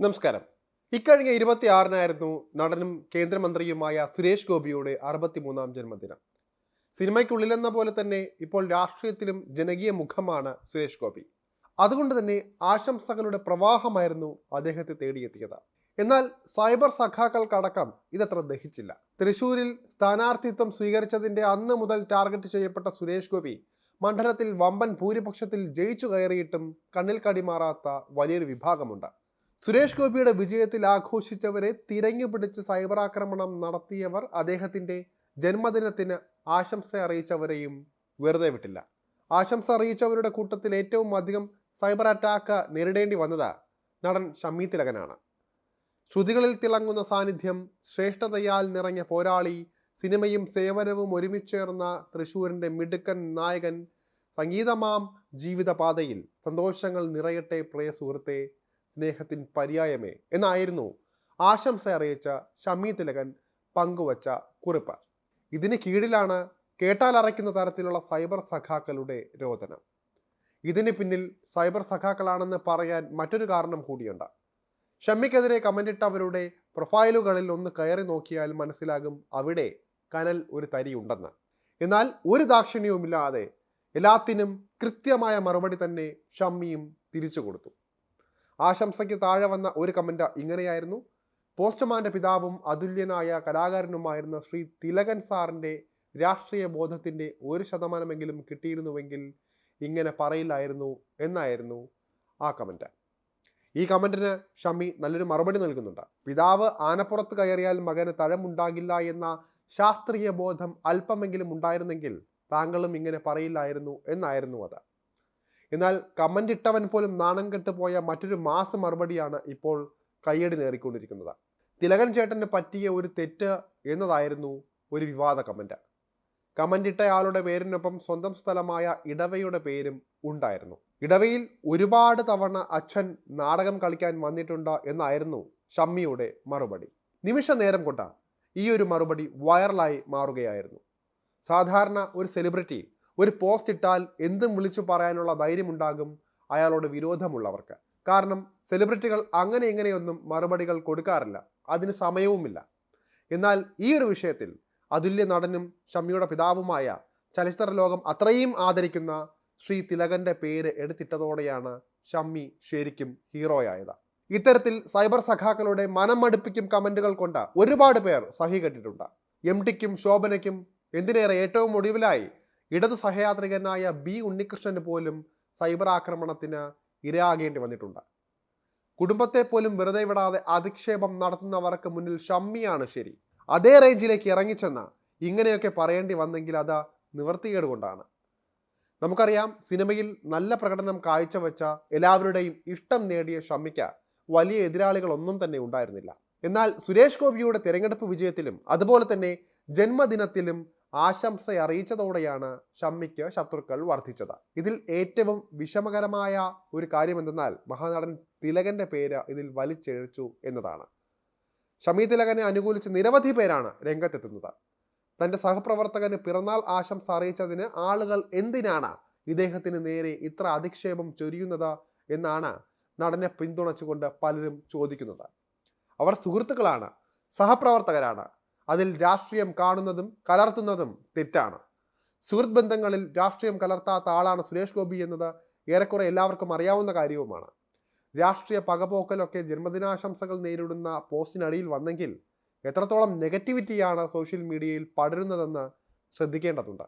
നമസ്കാരം. ഇക്കഴിഞ്ഞ ഇരുപത്തിയാറിനായിരുന്നു നടനും കേന്ദ്രമന്ത്രിയുമായ സുരേഷ് ഗോപിയുടെ അറുപത്തിമൂന്നാം ജന്മദിനം. സിനിമയ്ക്കുള്ളിലെന്ന പോലെ തന്നെ ഇപ്പോൾ രാഷ്ട്രീയത്തിലും ജനകീയ മുഖമാണ് സുരേഷ് ഗോപി. അതുകൊണ്ട് തന്നെ ആശംസകളുടെ പ്രവാഹമായിരുന്നു അദ്ദേഹത്തെ തേടിയെത്തിയത്. എന്നാൽ സൈബർ സഖാക്കൾക്കടക്കം ഇതത്ര ദഹിച്ചില്ല. തൃശൂരിൽ സ്ഥാനാർത്ഥിത്വം സ്വീകരിച്ചതിന്റെ അന്ന് മുതൽ ടാർഗറ്റ് ചെയ്യപ്പെട്ട സുരേഷ് ഗോപി മണ്ഡലത്തിൽ വമ്പൻ ഭൂരിപക്ഷത്തിൽ ജയിച്ചു കയറിയിട്ടും കണ്ണിൽ കടിമാറാത്ത വലിയൊരു വിഭാഗമുണ്ട്. സുരേഷ് ഗോപിയുടെ വിജയത്തിൽ ആഘോഷിച്ചവരെ തിരഞ്ഞുപിടിച്ച് സൈബർ ആക്രമണം നടത്തിയവർ അദ്ദേഹത്തിന്റെ ജന്മദിനത്തിന് ആശംസ അറിയിച്ചവരെയും വെറുതെ വിട്ടില്ല. ആശംസ അറിയിച്ചവരുടെ കൂട്ടത്തിൽ ഏറ്റവും അധികം സൈബർ അറ്റാക്ക് നേരിടേണ്ടി വന്നത് നടൻ ഷമ്മി തിലകനാണ്. ശ്രുതികളിൽ തിളങ്ങുന്ന സാന്നിധ്യം ശ്രേഷ്ഠതയാൽ നിറഞ്ഞ പോരാളി സിനിമയും സേവനവും ഒരുമിച്ചേർന്ന തൃശൂരിന്റെ മിടുക്കൻ നായകൻ സംഗീതമാം ജീവിതപാതയിൽ സന്തോഷങ്ങൾ നിറയട്ടെ പ്രിയ സുഹൃത്തെ സ്നേഹത്തിൻ പര്യായമേ എന്നായിരുന്നു ആശംസ അറിയിച്ച ഷമി തിലകൻ പങ്കുവച്ച കുറിപ്പ്. ഇതിന് കീഴിലാണ് കേട്ടാൽ അറയ്ക്കുന്ന തരത്തിലുള്ള സൈബർ സഖാക്കളുടെ രോദനം. ഇതിന് പിന്നിൽ സൈബർ സഖാക്കളാണെന്ന് പറയാൻ മറ്റൊരു കാരണം കൂടിയുണ്ട്. ഷമ്മിക്കെതിരെ കമന്റിട്ടവരുടെ പ്രൊഫൈലുകളിൽ ഒന്ന് കയറി നോക്കിയാൽ മനസ്സിലാകും അവിടെ കനൽ ഒരു തരിയുണ്ടെന്ന്. എന്നാൽ ഒരു ദാക്ഷിണ്യവുമില്ലാതെ എല്ലാത്തിനും കൃത്യമായ മറുപടി തന്നെ ഷമ്മിയും തിരിച്ചു കൊടുത്തു. ആശംസയ്ക്ക് താഴെ വന്ന ഒരു കമന്റ് ഇങ്ങനെയായിരുന്നു. പോസ്റ്റ്മാന്റെ പിതാവും അതുല്യനായ കലാകാരനുമായിരുന്ന ശ്രീ തിലകൻ സാറിന്റെ രാഷ്ട്രീയ ബോധത്തിന്റെ ഒരു ശതമാനമെങ്കിലും കിട്ടിയിരുന്നുവെങ്കിൽ ഇങ്ങനെ പറയില്ലായിരുന്നു എന്നായിരുന്നു ആ കമന്റ് ഈ കമന്റിന് ഷമി നല്ലൊരു മറുപടി നൽകുന്നുണ്ട്. പിതാവ് ആനപ്പുറത്ത് കയറിയാൽ മകന് തഴമുണ്ടാകില്ല എന്ന ശാസ്ത്രീയ ബോധം അല്പമെങ്കിലും ഉണ്ടായിരുന്നെങ്കിൽ താങ്കളും ഇങ്ങനെ പറയില്ലായിരുന്നു എന്നായിരുന്നു അത്. എന്നാൽ കമന്റ് ഇട്ടവൻ പോലും നാണം കെട്ടുപോയ മറ്റൊരു മാസ മറുപടിയാണ് ഇപ്പോൾ കയ്യടി നേറിക്കൊണ്ടിരിക്കുന്നത് തിലകൻ ചേട്ടന് പറ്റിയ ഒരു തെറ്റ് എന്നതായിരുന്നു ഒരു വിവാദ കമന്റ് കമന്റ് ഇട്ടയാളുടെ പേരിനൊപ്പം സ്വന്തം സ്ഥലമായ ഇടവയുടെ പേരും ഉണ്ടായിരുന്നു. ഇടവയിൽ ഒരുപാട് തവണ അച്ഛൻ നാടകം കളിക്കാൻ വന്നിട്ടുണ്ട് എന്നായിരുന്നു ഷമ്മിയുടെ മറുപടി. നിമിഷ നേരം കൊണ്ട ഈ ഒരു മറുപടി വൈറലായി മാറുകയായിരുന്നു. സാധാരണ ഒരു സെലിബ്രിറ്റി ഒരു പോസ്റ്റ് ഇട്ടാൽ എന്തും വിളിച്ചു പറയാനുള്ള ധൈര്യമുണ്ടാകും അയാളോട് വിരോധമുള്ളവർക്ക്. കാരണം സെലിബ്രിറ്റികൾ അങ്ങനെ ഇങ്ങനെയൊന്നും മറുപടികൾ കൊടുക്കാറില്ല. അതിന് സമയവുമില്ല. എന്നാൽ ഈ ഒരു വിഷയത്തിൽ അതുല്യ നടനും ഷമ്മിയുടെ പിതാവുമായ ചലച്ചിത്ര ലോകം അത്രയും ആദരിക്കുന്ന ശ്രീ തിലകന്റെ പേര് എടുത്തിട്ടതോടെയാണ് ഷമ്മി ശരിക്കും ഹീറോയായത്. ഇത്തരത്തിൽ സൈബർ സഖാക്കളുടെ മനം മടുപ്പിക്കും കമന്റുകൾ കൊണ്ട് ഒരുപാട് പേർ സഹി കെട്ടിട്ടുണ്ട് എം ടിക്കും ശോഭനയ്ക്കും എന്തിനേറെ ഏറ്റവും ഒടുവിലായി ഇടതു സഹയാത്രികനായ ബി ഉണ്ണികൃഷ്ണന് പോലും സൈബർ ആക്രമണത്തിന് ഇരയാകേണ്ടി വന്നിട്ടുണ്ട്. കുടുംബത്തെ പോലും വെറുതെ വിടാതെ അധിക്ഷേപം നടത്തുന്നവർക്ക് മുന്നിൽ ഷമ്മിയാണ് ശരി. അതേ റേഞ്ചിലേക്ക് ഇറങ്ങിച്ചെന്ന ഇങ്ങനെയൊക്കെ പറയേണ്ടി വന്നെങ്കിൽ അത് നിവർത്തികേട് കൊണ്ടാണ്. നമുക്കറിയാം സിനിമയിൽ നല്ല പ്രകടനം കാഴ്ചവെച്ച എല്ലാവരുടെയും ഇഷ്ടം നേടിയ ഷമ്മിക്ക് വലിയ എതിരാളികളൊന്നും തന്നെ ഉണ്ടായിരുന്നില്ല. എന്നാൽ സുരേഷ് ഗോപിയുടെ തിരഞ്ഞെടുപ്പ് വിജയത്തിലും അതുപോലെ തന്നെ ജന്മദിനത്തിലും ആശംസ അറിയിച്ചതോടെയാണ് ഷമ്മിക്ക് ശത്രുക്കൾ വർദ്ധിച്ചത്. ഇതിൽ ഏറ്റവും വിഷമകരമായ ഒരു കാര്യം എന്തെന്നാൽ മഹാനടൻ തിലകന്റെ പേര് ഇതിൽ വലിച്ചെഴിച്ചു എന്നതാണ്. ഷമി തിലകനെ അനുകൂലിച്ച് നിരവധി പേരാണ് രംഗത്തെത്തുന്നത്. തന്റെ സഹപ്രവർത്തകന് പിറന്നാൾ ആശംസ അറിയിച്ചതിന് ആളുകൾ എന്തിനാണ് ഇദ്ദേഹത്തിന് നേരെ ഇത്ര അധിക്ഷേപം ചൊരിയുന്നത് എന്നാണ് നടനെ പിന്തുണച്ചുകൊണ്ട് പലരും ചോദിക്കുന്നത്. അവർ സുഹൃത്തുക്കളാണ് സഹപ്രവർത്തകരാണ്. അതിൽ രാഷ്ട്രീയം കാണുന്നതും കലർത്തുന്നതും തെറ്റാണ്. സുഹൃത്ത് ബന്ധങ്ങളിൽ രാഷ്ട്രീയം കലർത്താത്ത ആളാണ് സുരേഷ് ഗോപി എന്നത് ഏറെക്കുറെ എല്ലാവർക്കും അറിയാവുന്ന കാര്യവുമാണ്. രാഷ്ട്രീയ പകപോക്കലൊക്കെ ജന്മദിനാശംസകൾ നേരിടുന്ന പോസ്റ്റിനടിയിൽ വന്നെങ്കിൽ എത്രത്തോളം നെഗറ്റിവിറ്റിയാണ് സോഷ്യൽ മീഡിയയിൽ പടരുന്നതെന്ന് ശ്രദ്ധിക്കേണ്ടതുണ്ട്.